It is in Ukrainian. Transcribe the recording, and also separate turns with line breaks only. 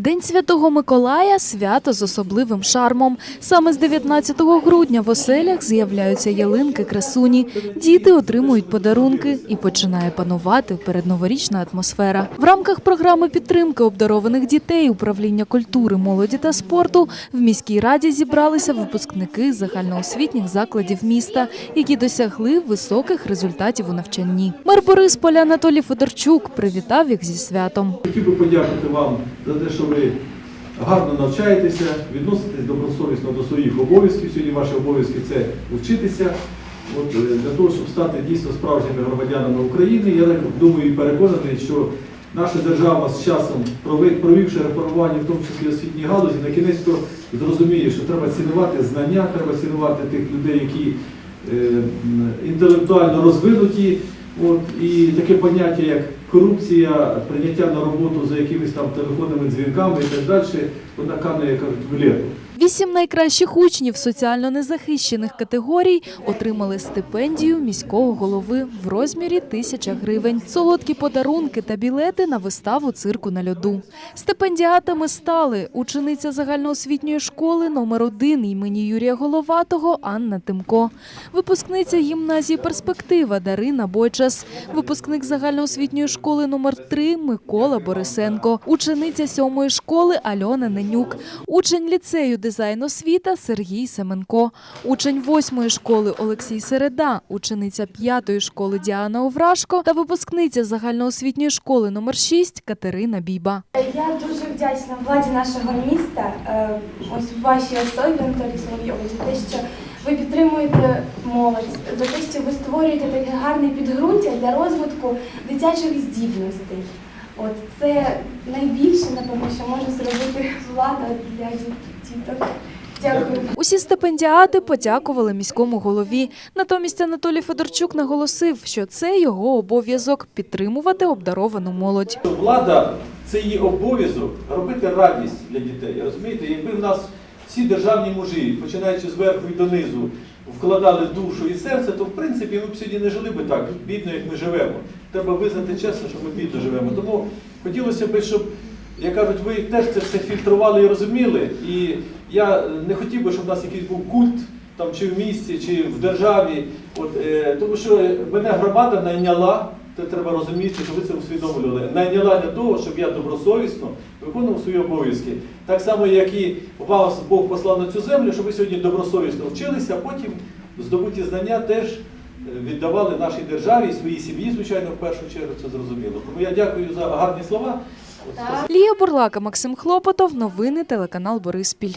День Святого Миколая свято з особливим шармом. Саме з 19 грудня в оселях з'являються ялинки красуні. Діти отримують подарунки і починає панувати передноворічна атмосфера. В рамках програми підтримки обдарованих дітей управління культури, молоді та спорту в міській раді зібралися випускники загальноосвітніх закладів міста, які досягли високих результатів у навчанні. Мер Борисполя Анатолій Федорчук привітав їх зі святом.
Хотів би подякувати вам за те, що ви гарно навчаєтеся, відноситесь добросовісно до своїх обов'язків. Сьогодні ваші обов'язки це вчитися. От, е, для того, щоб стати дійсно справжніми громадянами України, я думаю і переконаний, що наша держава з часом, провівши реформування, в тому числі освітній галузі, на кінець зрозуміє, що треба цінувати знання, треба цінувати тих людей, які е, інтелектуально розвинуті. От, і таке поняття, як корупція, прийняття на роботу за якимись там телефонними дзвінками і так далі, вона кане, як кажуть, в лету.
Вісім найкращих учнів соціально незахищених категорій отримали стипендію міського голови в розмірі тисяча гривень, солодкі подарунки та білети на виставу цирку на льоду. Стипендіатами стали учениця загальноосвітньої школи номер 1 імені Юрія Головатого Анна Тимко, випускниця гімназії Перспектива Дарина Бойчас, випускник загальноосвітньої школи номер 3 Микола Борисенко, учениця сьомої школи Альона Ненюк, учень ліцею дизайн освіта Сергій Семенко, учень восьмої школи Олексій Середа, учениця п'ятої школи Діана Оврашко та випускниця загальноосвітньої школи номер 6 Катерина Біба.
Я дуже вдячна владі нашого міста, е, ось в вашій особі, Анатолій Соловйович, за те, що ви підтримуєте молодь, за те, що ви створюєте таке гарне підґрунтя для розвитку дитячих здібностей. От це найбільше, напевно, що може зробити влада для діток. Дякую.
Усі стипендіати подякували міському голові. Натомість Анатолій Федорчук наголосив, що це його обов'язок підтримувати обдаровану молодь.
Влада це її обов'язок робити радість для дітей. Розумієте, якби в нас всі державні мужі, починаючи зверху і донизу, вкладали душу і серце, то в принципі ми б сьогодні не жили би так бідно, як ми живемо. Треба визнати чесно, що ми бідно живемо. Тому хотілося б, щоб, як кажуть, ви теж це все фільтрували і розуміли. І я не хотів би, щоб в нас якийсь був культ. Там чи в місті, чи в державі, от е, тому що мене громада найняла, це треба розуміти, що ви це усвідомлювали. Найняла для того, щоб я добросовісно виконував свої обов'язки. Так само, як і вас Бог послав на цю землю, щоб ви сьогодні добросовісно вчилися, а потім здобуті знання теж е, віддавали нашій державі і своїй сім'ї, звичайно, в першу чергу це зрозуміло. Тому я дякую за гарні слова.
Лія Бурлака, Максим Хлопотов. Новини телеканал Бориспіль.